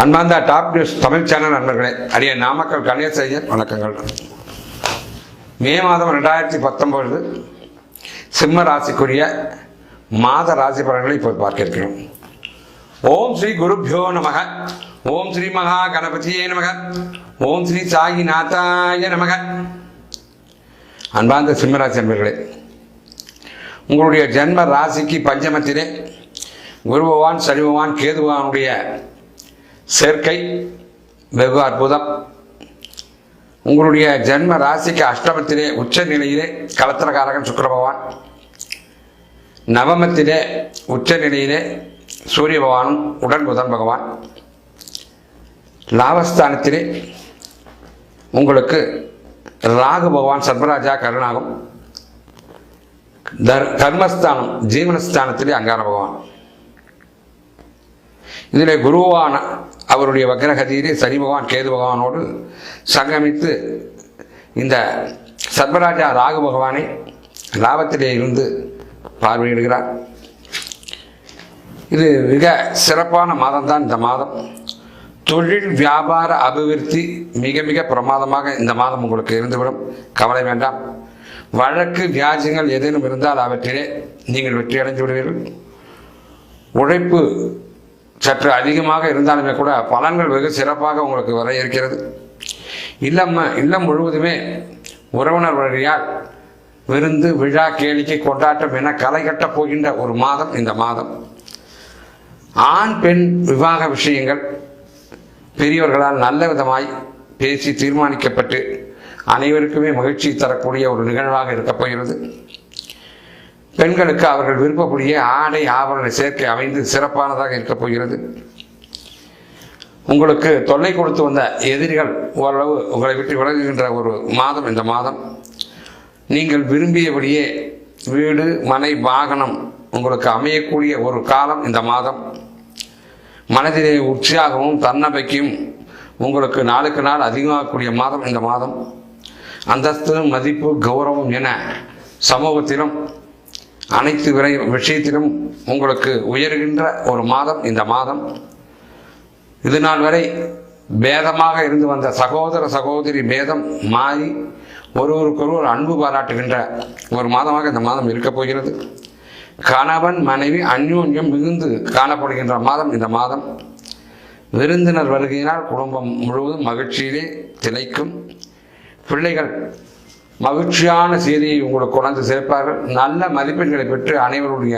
அன்பார்ந்த top news Tamil channel நண்பர்களே அரிய நாமக்கல் கணேசையர் வணக்கங்கள். மே மாதம் ரெண்டாயிரத்தி பத்தொம்பது சிம்ம ராசிக்குரிய மாத ராசி பலன்களை இப்போ பார்க்க இருக்கிறோம். ஓம் ஸ்ரீ குருப்பியோ நமக. ஓம் ஸ்ரீ மகா கணபதியே நமக. ஓம் ஸ்ரீ சாயிநாதாய நமக. அன்பார்ந்த சிம்மராசி நண்பர்களே உங்களுடைய ஜென்ம ராசிக்கு பஞ்சமத்திலே குரு பகவான் சனி பகவான் கேது பகவானுடைய சேர்க்கை வெகு அற்புதம். உங்களுடைய ஜென்ம ராசிக்கு அஷ்டமத்திலே உச்ச நிலையிலே கலத்திரகாரகன் சுக்கர பகவான். நவமத்திலே உச்ச நிலையிலே சூரிய பகவானும் உடன் புதன் பகவான். லாபஸ்தானத்திலே உங்களுக்கு ராகு பகவான் சர்வராஜா கருணாகும். தர் கர்மஸ்தானம் ஜீவனஸ்தானத்திலே அங்கார பகவான். இதில் குருவான அவருடைய வக்ரகதியிலே சனி பகவான் கேது பகவானோடு சங்கமித்து இந்த சர்வராஜா ராகு பகவானை லாபத்திலே இருந்து பார்வையிடுகிறார். இது மிக சிறப்பான மாதம்தான் இந்த மாதம். தொழில் வியாபார அபிவிருத்தி மிக மிக பிரமாதமாக இந்த மாதம் உங்களுக்கு இருந்துவிடும். கவலை வேண்டாம். வழக்கு வியாஜங்கள் ஏதேனும் இருந்தால் அவற்றிலே நீங்கள் வெற்றி அடைந்து விடுவீர்கள் உழைப்பு சற்று அதிகமாக இருந்தாலுமே கூட பலன்கள் வெகு சிறப்பாக உங்களுக்கு வர இருக்கிறது. இல்லம் இல்லம் முழுவதுமே உறவினர் வழியால் விருந்து விழா கேளிக்கை கொண்டாட்டம் என களை கட்டப் போகின்ற ஒரு மாதம் இந்த மாதம். ஆண் பெண் விவாக விஷயங்கள் பெரியவர்களால் நல்ல விதமாய் பேசி தீர்மானிக்கப்பட்டு அனைவருக்குமே மகிழ்ச்சி தரக்கூடிய ஒரு நிகழ்வாக இருக்கப் போகிறது. பெண்களுக்கு அவர்கள் விருப்பப்படியே ஆடை ஆபரண சேர்க்கை அமைந்து சிறப்பானதாக இருக்கப் போகிறது. உங்களுக்கு தொல்லை கொடுத்து வந்த எதிரிகள் ஓரளவு உங்களை விட்டு விலகுகின்ற ஒரு மாதம் இந்த மாதம். நீங்கள் விரும்பியபடியே வீடு மனை வாகனம் உங்களுக்கு அமையக்கூடிய ஒரு காலம் இந்த மாதம். மனதிலே உற்சாகமும் தன்னம்பிக்கையும் உங்களுக்கு நாளுக்கு நாள் அதிகமாகக்கூடிய மாதம் இந்த மாதம். அந்தஸ்து மதிப்பு கௌரவம் என சமூகத்திலும் அனைத்து விரை விஷயத்திலும் உங்களுக்கு உயர்கின்ற ஒரு மாதம் இந்த மாதம். இது நாள் வரை பேதமாக இருந்து வந்த சகோதர சகோதரி பேதம் மாறி ஒருவருக்கொருவர் அன்பு பாராட்டுகின்ற ஒரு மாதமாக இந்த மாதம் இருக்கப் போகிறது. கணவன் மனைவி அந்யோன்யம் மிகுந்து காணப்படுகின்ற மாதம் இந்த மாதம். விருந்தினர் வருகையினால் குடும்பம் முழுவதும் மகிழ்ச்சியிலே திளைக்கும். பிள்ளைகள் மகிழ்ச்சியான செய்தியை உங்களுக்கு கொண்டாந்து சேர்ப்பார்கள். நல்ல மதிப்பெண்களை பெற்று அனைவருடைய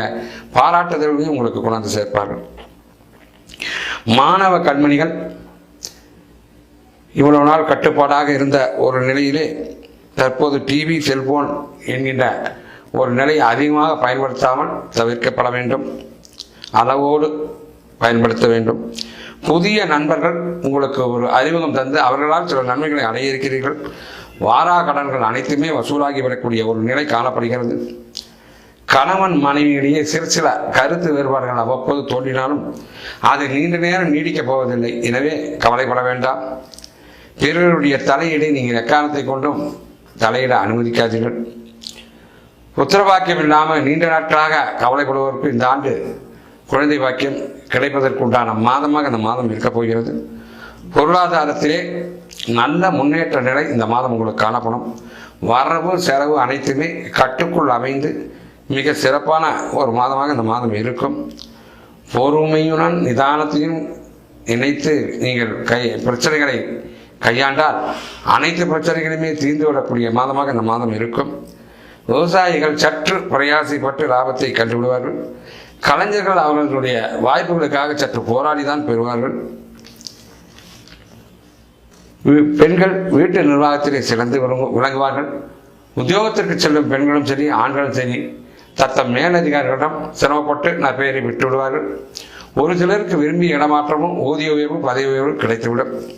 பாராட்டுதல்களையும் உங்களுக்கு கொண்டாந்து சேர்ப்பார்கள். மாணவ கண்மணிகள் இவ்வளவு நாள் கட்டுப்பாடாக இருந்த ஒரு நிலையிலே தற்போது டிவி செல்போன் என்கின்ற ஒரு நிலையை அதிகமாக பயன்படுத்தாமல் தவிர்க்கப்பட வேண்டும். அளவோடு பயன்படுத்த வேண்டும். புதிய நண்பர்கள் உங்களுக்கு ஒரு அறிமுகம் தந்து அவர்களால் சில நன்மைகளை அடைய இருக்கிறீர்கள் வாரா கடன்கள் அனைத்துமே வசூலாகி வரக்கூடிய ஒரு நிலை காணப்படுகிறது. கணவன் மனைவியிடையே சிறு சில கருத்து வேறுபாடுகள் அவ்வப்போது தோன்றினாலும் அது நீண்ட நேரம் நீடிக்கப் போவதில்லை. எனவே கவலைப்பட வேண்டாம். பிறருடைய தலையீடை நீங்கள் எக்காரணத்தை கொண்டும் தலையிட அனுமதிக்காதீர்கள். உத்தரவாக்கியம் இல்லாமல் நீண்ட நாட்களாக கவலைப்படுவதற்கு இந்த ஆண்டு குழந்தை வாக்கியம் கிடைப்பதற்குண்டான மாதமாக இந்த மாதம் இருக்கப் போகிறது. பொருளாதாரத்திலே நல்ல முன்னேற்ற நிலை இந்த மாதம் உங்களுக்கு காணப்படும். வரவு செலவு அனைத்துமே கட்டுக்குள் அமைந்து மிக சிறப்பான ஒரு மாதமாக இந்த மாதம் இருக்கும். பொறுமையுடன் நிதானத்தையும் இணைத்து நீங்கள் கை பிரச்சனைகளை கையாண்டால் அனைத்து பிரச்சனைகளுமே தீர்ந்து விடக்கூடிய மாதமாக இந்த மாதம் இருக்கும். விவசாயிகள் சற்று பிரயாசைப்பட்டு லாபத்தை கண்டுவிடுவார்கள். கலைஞர்கள் அவர்களுடைய வாய்ப்புகளுக்காக சற்று போராடி தான் பெறுவார்கள் பெண்கள் வீட்டு நிர்வாகத்திலே சிறந்து விளங்கு- விளங்குவார்கள். உத்தியோகத்திற்கு செல்லும் பெண்களும் சரி ஆண்களும் சரி தத்தம் மேலதிகாரிகளிடம் சிரமப்பட்டு நற்பெயரை விட்டு விடுவார்கள் ஒரு சிலருக்கு விரும்பிய இடமாற்றமும் ஊதிய உயர்வும் பதவி உயர்வும் கிடைத்துவிடும்.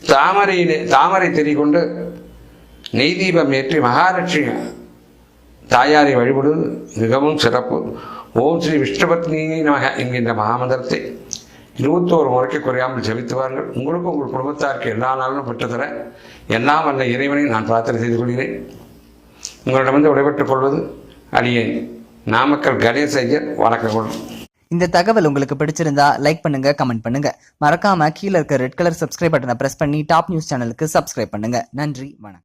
தாமரையிலே தாமரை தெரிகொண்டு நெய்தீபம் நெய் தீபம் ஏற்றி மகாலட்சுமி தாயாரை வழிபடுவது மிகவும் சிறப்பு. ஓம் ஸ்ரீ விஷ்ணுபத்னியை நமக என்கின்ற மகாமந்திரத்தை இருபத்தோரு முறைக்கு குறையாமல் ஜபித்துவார்கள். உங்களுக்கும் உங்கள் குடும்பத்தாருக்கு எல்லா நாளும் பெற்றுத்தர எல்லாம் வந்த இறைவனை நான் பிரார்த்தனை செய்து கொள்கிறேன். உங்களிடமிருந்து விடைபெற்றுக் கொள்வது அடியேன் நாமக்கல் கணேச ஐயர். வணக்கம். இந்த தகவல் உங்களுக்கு பிடிச்சிருந்தா லைக் பண்ணுங்க கமெண்ட் பண்ணுங்க. மறக்காம கீழே இருக்க ரெட் கலர் சப்ஸ்கிரைப் பட்டனை பிரஸ் பண்ணி டாப் நியூஸ் சேனலுக்கு சப்ஸ்கிரைப் பண்ணுங்க. நன்றி வணக்கம்.